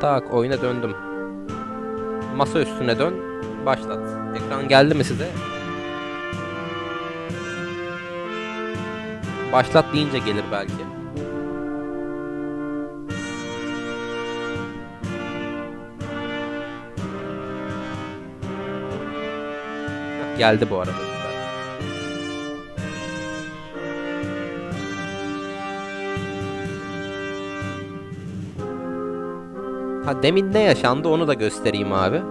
Tak oyuna döndüm. Masa üstüne dön. Başlat. Ekran geldi mi size? Başlat deyince gelir belki. Geldi bu arada. Ha demin ne yaşandı onu da göstereyim abi.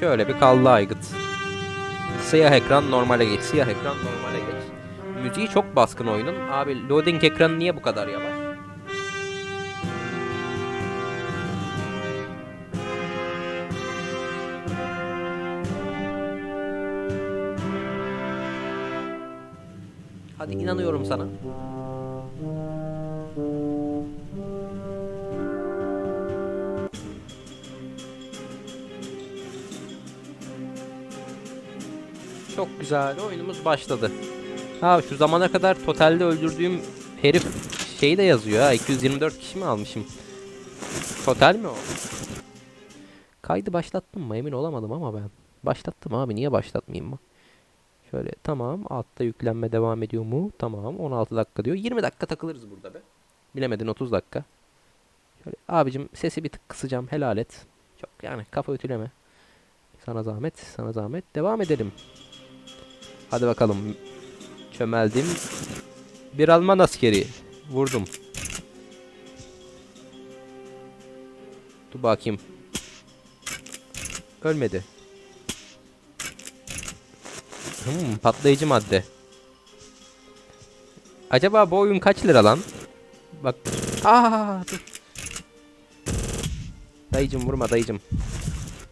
Şöyle bir kaldı aygıt. Siyah ekran normale geç. Siyah ekran normale geç. Müziği çok baskın oyunun. Abi loading ekranı niye bu kadar yavaş? İnanıyorum sana. Çok güzel. Oyunumuz başladı. Ha şu zamana kadar totalde öldürdüğüm herif şeyi de yazıyor ha. 224 kişi mi almışım? Total mi o? Kaydı başlattım mı emin olamadım ama ben. Başlattım abi niye başlatmayayım mı? Şöyle tamam altta yüklenme devam ediyor mu? Tamam 16 dakika diyor. 20 dakika takılırız burada be. Bilemedin 30 dakika. Şöyle abicim sesi bir tık kısacağım helal et. Çok yani kafa ütüleme. Sana zahmet sana zahmet. Devam edelim. Hadi bakalım. Çömeldim. Bir Alman askeri. Vurdum. Dur bakayım. Ölmedi. Hmm, patlayıcı madde. Acaba bu oyun kaç lira lan? Bak. Aa, dur. Dayıcım vurma dayıcım.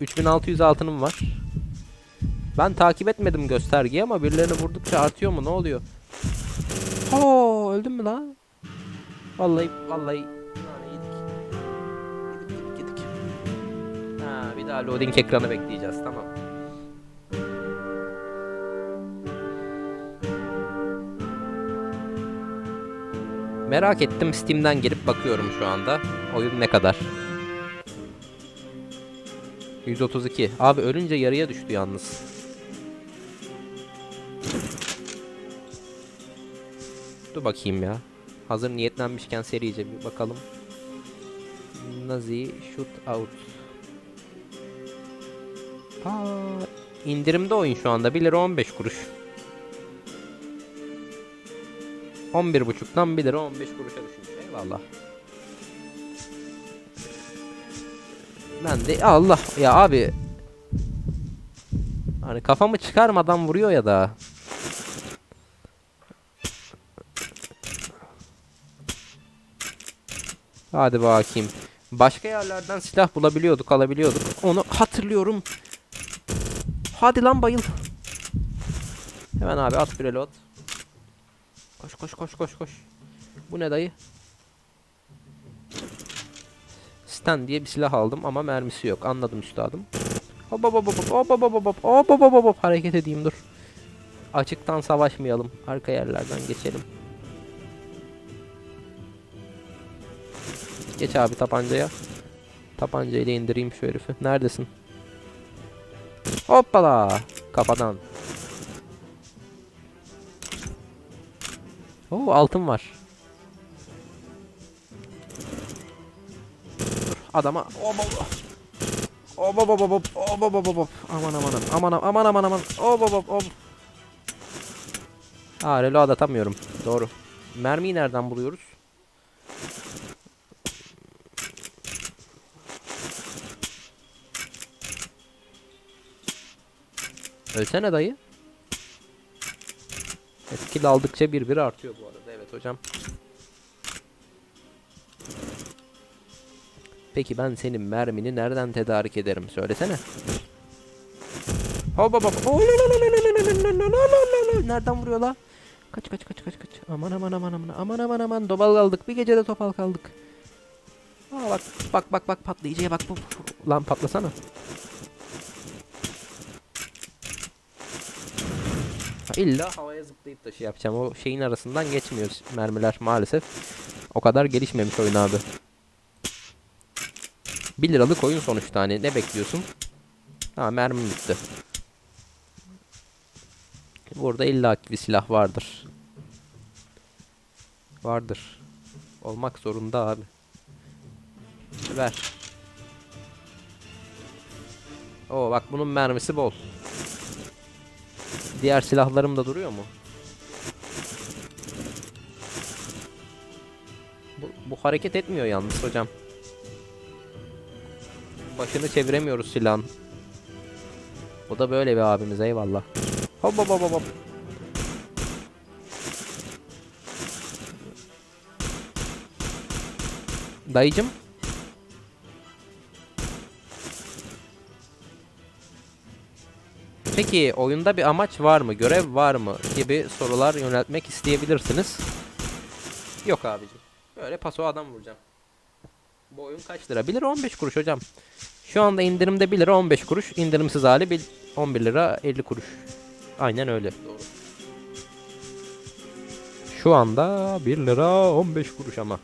3600 altınım var. Ben takip etmedim göstergeyi ama birilerini vurdukça artıyor mu? Ne oluyor? Oo, öldün mü lan? Vallahi vallahi. Yedik yedik yedik. Ha, bir daha loading ekranı bekleyeceğiz. Tamam. Merak ettim Steam'den girip bakıyorum şu anda. Oyun ne kadar? 132. Abi ölünce yarıya düştü yalnız. Dur bakayım ya. Hazır niyetlenmişken serice bir bakalım. Nazi shoot out. Aa, indirimde oyun şu anda. 1 lira 15 kuruş. 11.5'tan 1 lira 15 kuruşa düşmüş. Eyvallah. Ben de Allah ya abi. Hani kafamı çıkarmadan vuruyor ya da. Hadi bakayım. Başka yerlerden silah bulabiliyorduk, alabiliyorduk. Onu hatırlıyorum. Hadi lan bayıl. Hemen abi at bir reload. Koş koş koş koş koş. Bu ne dayı? Stan diye bir silah aldım ama mermisi yok. Anladım üstadım. Hop hop hop hop hop hop hop hop hop hop hop hop hareket edeyim dur. Açıktan savaşmayalım. Arka yerlerden geçelim. Geç abi tabancaya. Tabancayla indireyim şu herifi. Neredesin? Hoppala. Kafadan. Oo altın var. Adama oh, oh. Oh baba baba oh baba baba aman aman aman aman aman aman oh baba oh. Aa reload atamıyorum. Doğru. Mermiyi nereden buluyoruz? Ölsene dayı. Skill aldıkça bir bir artıyor bu arada. Evet hocam. Peki ben senin mermini nereden tedarik ederim? Söylesene. Hop hop. Nereden vuruyor la? Kaç kaç kaç kaç kaç. Aman aman aman aman. Aman aman aman. Dobal kaldık. Bir gecede topal kaldık. Aa bak bak bak bak patlayıcıya bak. bu Lan patlasana. Ha, illa havaya zıplayıp da şey yapacağım. O şeyin arasından geçmiyor mermiler maalesef. O kadar gelişmemiş oyun abi. 1 liralık oyun sonuçta hani ne bekliyorsun? Ha mermi bitti. Burada illaki bir silah vardır. Vardır. Olmak zorunda abi. Ver. Oo bak bunun mermisi bol. Diğer silahlarım da duruyor mu? Bu, hareket etmiyor yalnız hocam. Başını çeviremiyoruz silahın. O da böyle bir abimiz eyvallah. Hop hop hop, hop. Dayıcım. Peki oyunda bir amaç var mı, görev var mı gibi sorular yöneltmek isteyebilirsiniz. Yok abicim. Böyle paso adam vuracağım. Bu oyun kaç lira? 1 lira 15 kuruş hocam. Şu anda indirimde 1 lira 15 kuruş. İndirimsiz hali bil- 11 lira 50 kuruş. Aynen öyle. Doğru. Şu anda 1 lira 15 kuruş ama.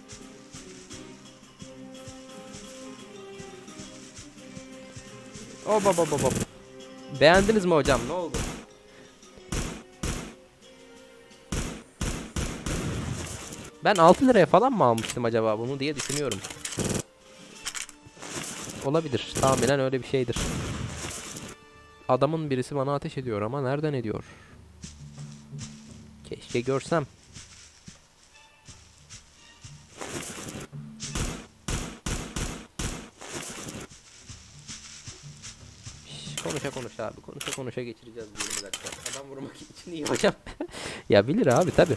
Hop hop, hop. Beğendiniz mi hocam? Ne oldu? Ben 6 liraya falan mı almıştım acaba bunu diye düşünüyorum. Olabilir. Tahminen öyle bir şeydir. Adamın birisi bana ateş ediyor ama nereden ediyor? Keşke görsem. Konuşa konuşa abi. Konuşa konuşa geçireceğiz bu 20 dakika. Adam vurmak için iyi hocam. ya bilir abi tabi.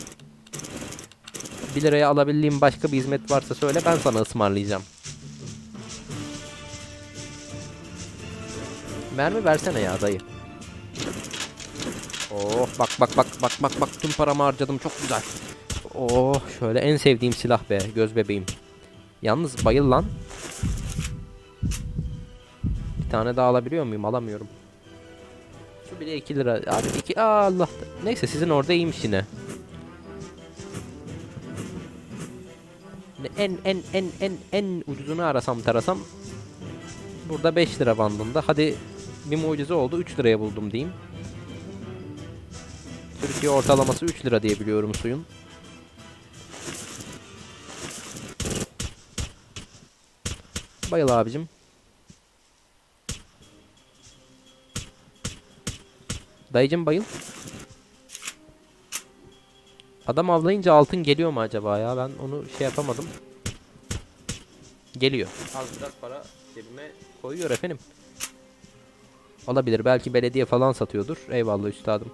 1 liraya alabildiğim başka bir hizmet varsa söyle ben sana ısmarlayacağım. Mermi versene ya dayı. Oh bak bak bak bak bak bak tüm paramı harcadım çok güzel. Oh şöyle en sevdiğim silah be göz bebeğim. Yalnız bayıl lan. Bir tane daha alabiliyor muyum? Alamıyorum. Şu bile 2 lira. Abi 2 Allah. Neyse sizin orada iyiymiş yine. En en en en en ucuzunu arasam tarasam burada 5 lira bandında. Hadi bir mucize oldu 3 liraya buldum diyeyim. Türkiye ortalaması 3 lira diye biliyorum suyun. Bayıl abicim. Dayıcım bayıl. Adam avlayınca altın geliyor mu acaba ya? Ben onu şey yapamadım. Geliyor. Az biraz para cebime koyuyor efendim. Olabilir. Belki belediye falan satıyordur. Eyvallah üstadım.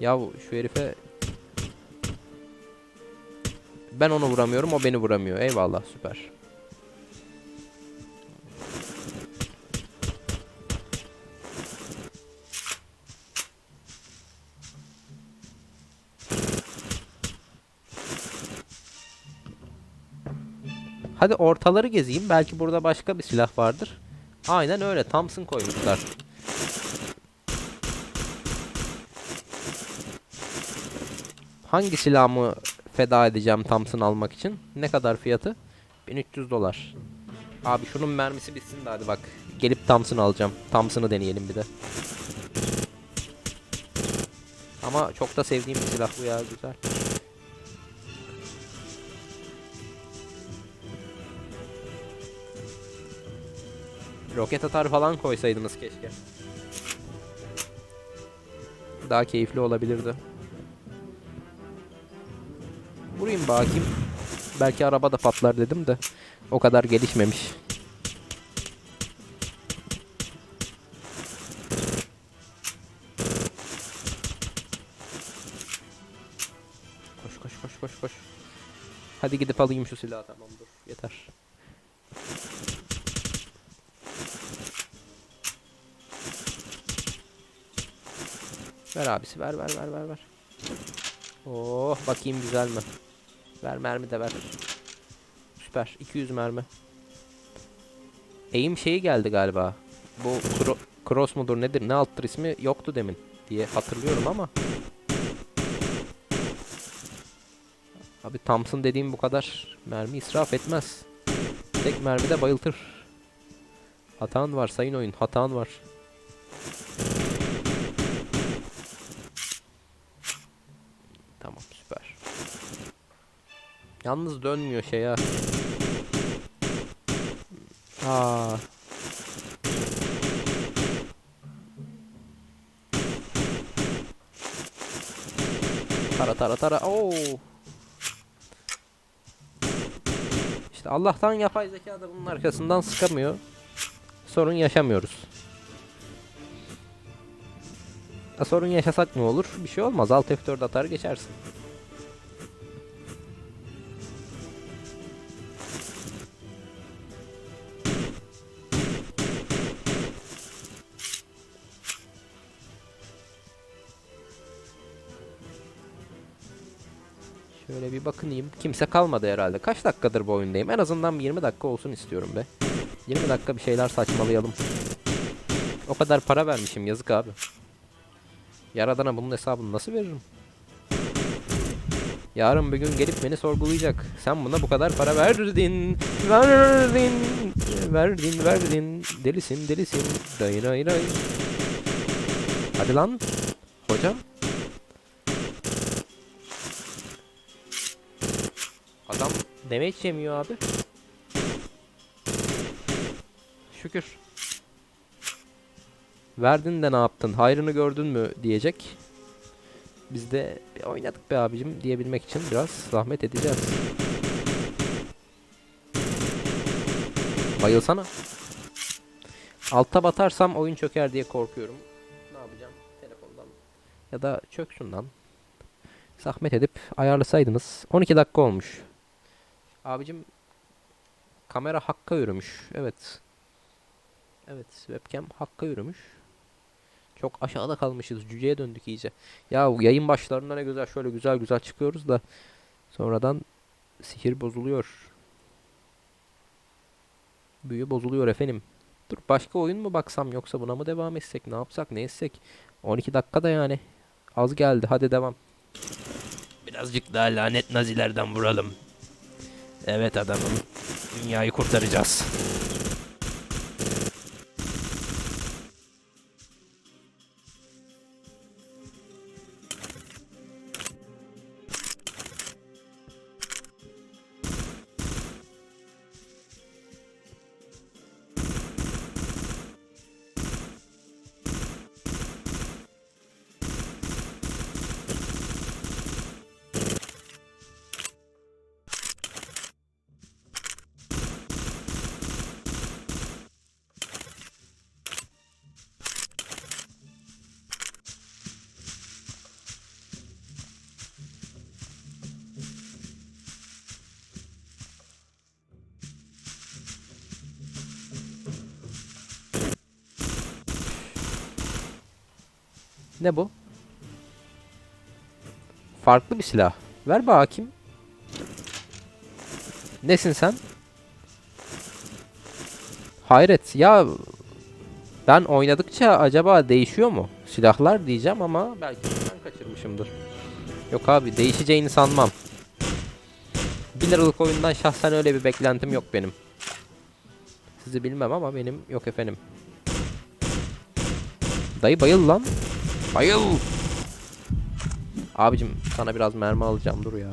Ya şu herife ben onu vuramıyorum, o beni vuramıyor. Eyvallah, süper. Hadi ortaları gezeyim. Belki burada başka bir silah vardır. Aynen öyle. Thompson koymuşlar. Hangi silahımı feda edeceğim Thompson almak için? Ne kadar fiyatı? 1300 dolar. Abi şunun mermisi bitsin de hadi bak. Gelip Thompson alacağım. Thompson'ı deneyelim bir de. Ama çok da sevdiğim bir silah bu ya güzel. Roket atar falan koysaydınız keşke. Daha keyifli olabilirdi. Vurayım bakayım. Belki araba da patlar dedim de. O kadar gelişmemiş. Koş koş koş koş koş. Hadi gidip alayım şu silahı tamam dur yeter. Ver abisi ver ver ver ver ver. Oh bakayım güzel mi? Ver mermi de ver. Süper 200 mermi. Aim şeyi geldi galiba. Bu cro- cross mudur nedir ne alttır ismi yoktu demin. diye hatırlıyorum ama. Abi Thompson dediğim bu kadar mermi israf etmez. Tek mermide bayıltır. Hatan var sayın oyun. Hatan var. Tamam süper. Yalnız dönmüyor şey ya. Aa. Tara tara tara. Oo. İşte Allah'tan yapay zeka da bunun arkasından sıkamıyor. Sorun yaşamıyoruz. Ha, sorun yaşasak ne olur? Bir şey olmaz. Alt F4 atar geçersin. Kimse kalmadı herhalde. Kaç dakikadır bu oyundayım? En azından bir 20 dakika olsun istiyorum be. 20 dakika bir şeyler saçmalayalım. O kadar para vermişim yazık abi. Yaradana bunun hesabını nasıl veririm? Yarın bir gün gelip beni sorgulayacak. Sen buna bu kadar para verdin. Verdin. Verdin verdin. Delisin delisin. Day day day. Hadi lan. Hocam. Damage yemiyor abi. Şükür. Verdin de ne yaptın? Hayrını gördün mü diyecek. Biz de bir oynadık be abicim diyebilmek için biraz zahmet edeceğiz. Bayılsana. Alta batarsam oyun çöker diye korkuyorum. Ne yapacağım? Telefondan ya da çöksün lan. Zahmet edip ayarlasaydınız. 12 dakika olmuş. Abicim kamera hakka yürümüş. Evet. Evet webcam hakka yürümüş. Çok aşağıda kalmışız. Cüceye döndük iyice. Ya yayın başlarında ne güzel şöyle güzel güzel çıkıyoruz da sonradan sihir bozuluyor. Büyü bozuluyor efendim. Dur başka oyun mu baksam yoksa buna mı devam etsek? Ne yapsak? Ne etsek? 12 dakikada yani. Az geldi. Hadi devam. Birazcık daha lanet nazilerden vuralım. Evet adamım. Dünyayı kurtaracağız. Ne bu? Farklı bir silah. Ver be hakim. Nesin sen? Hayret ya ben oynadıkça acaba değişiyor mu? Silahlar diyeceğim ama belki ben kaçırmışımdır. Yok abi değişeceğini sanmam. 1 liralık oyundan şahsen öyle bir beklentim yok benim. Sizi bilmem ama benim yok efendim. Dayı bayıl lan. Bayıl. Abicim sana biraz mermi alacağım dur ya.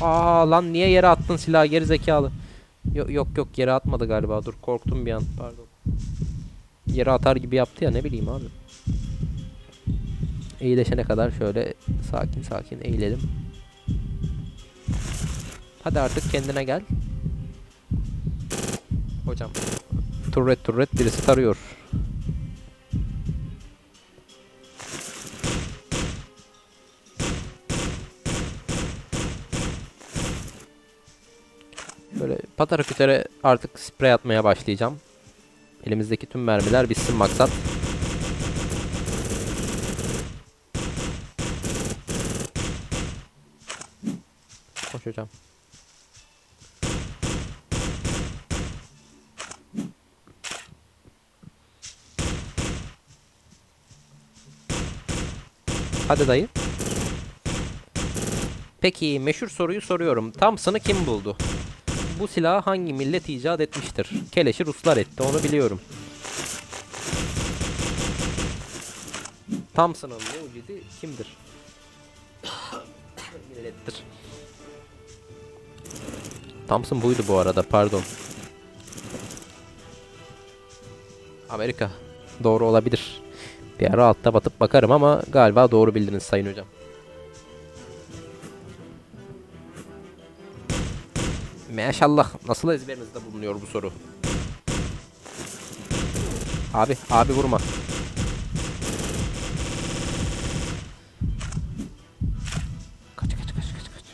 Aa lan niye yere attın silahı geri zekalı. Yok yok yok yere atmadı galiba. Dur korktum bir an. Pardon. Yere atar gibi yaptı ya ne bileyim abi. Eğileşene kadar şöyle sakin sakin eğilelim. Hadi artık kendine gel. Hocam. Turret turret birisi tarıyor. Böyle patara kütere artık sprey atmaya başlayacağım. Elimizdeki tüm mermiler bitsin maksat. Koş hocam. Hadi dayı. Peki meşhur soruyu soruyorum. Thompson'ı kim buldu? Bu silahı hangi millet icat etmiştir? Keleşi Ruslar etti onu biliyorum. Thompson'ın mucidi kimdir? Millettir. Thompson buydu bu arada pardon. Amerika. Doğru olabilir. Bir ara altta batıp bakarım ama galiba doğru bildiniz sayın hocam. Maşallah. Nasıl ezberinizde bulunuyor bu soru? Abi, abi vurma. Kaç kaç kaç kaç kaç.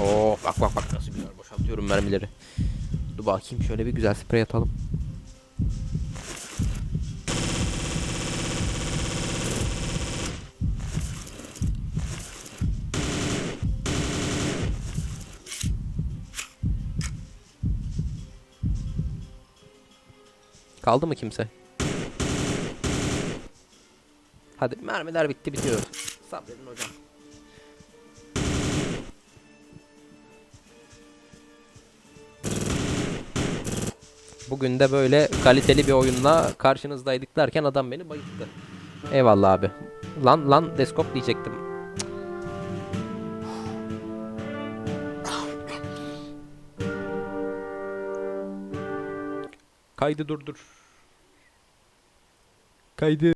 Oo bak bak bak boşaltıyorum mermileri. Dur bakayım şöyle bir güzel sprey atalım. Kaldı mı kimse? Hadi mermiler bitti bitiyor. Sabredin hocam. Bugün de böyle kaliteli bir oyunla karşınızdaydık derken adam beni bayılttı. Eyvallah abi. Lan lan deskop diyecektim. Kaydı durdur. Kaydı.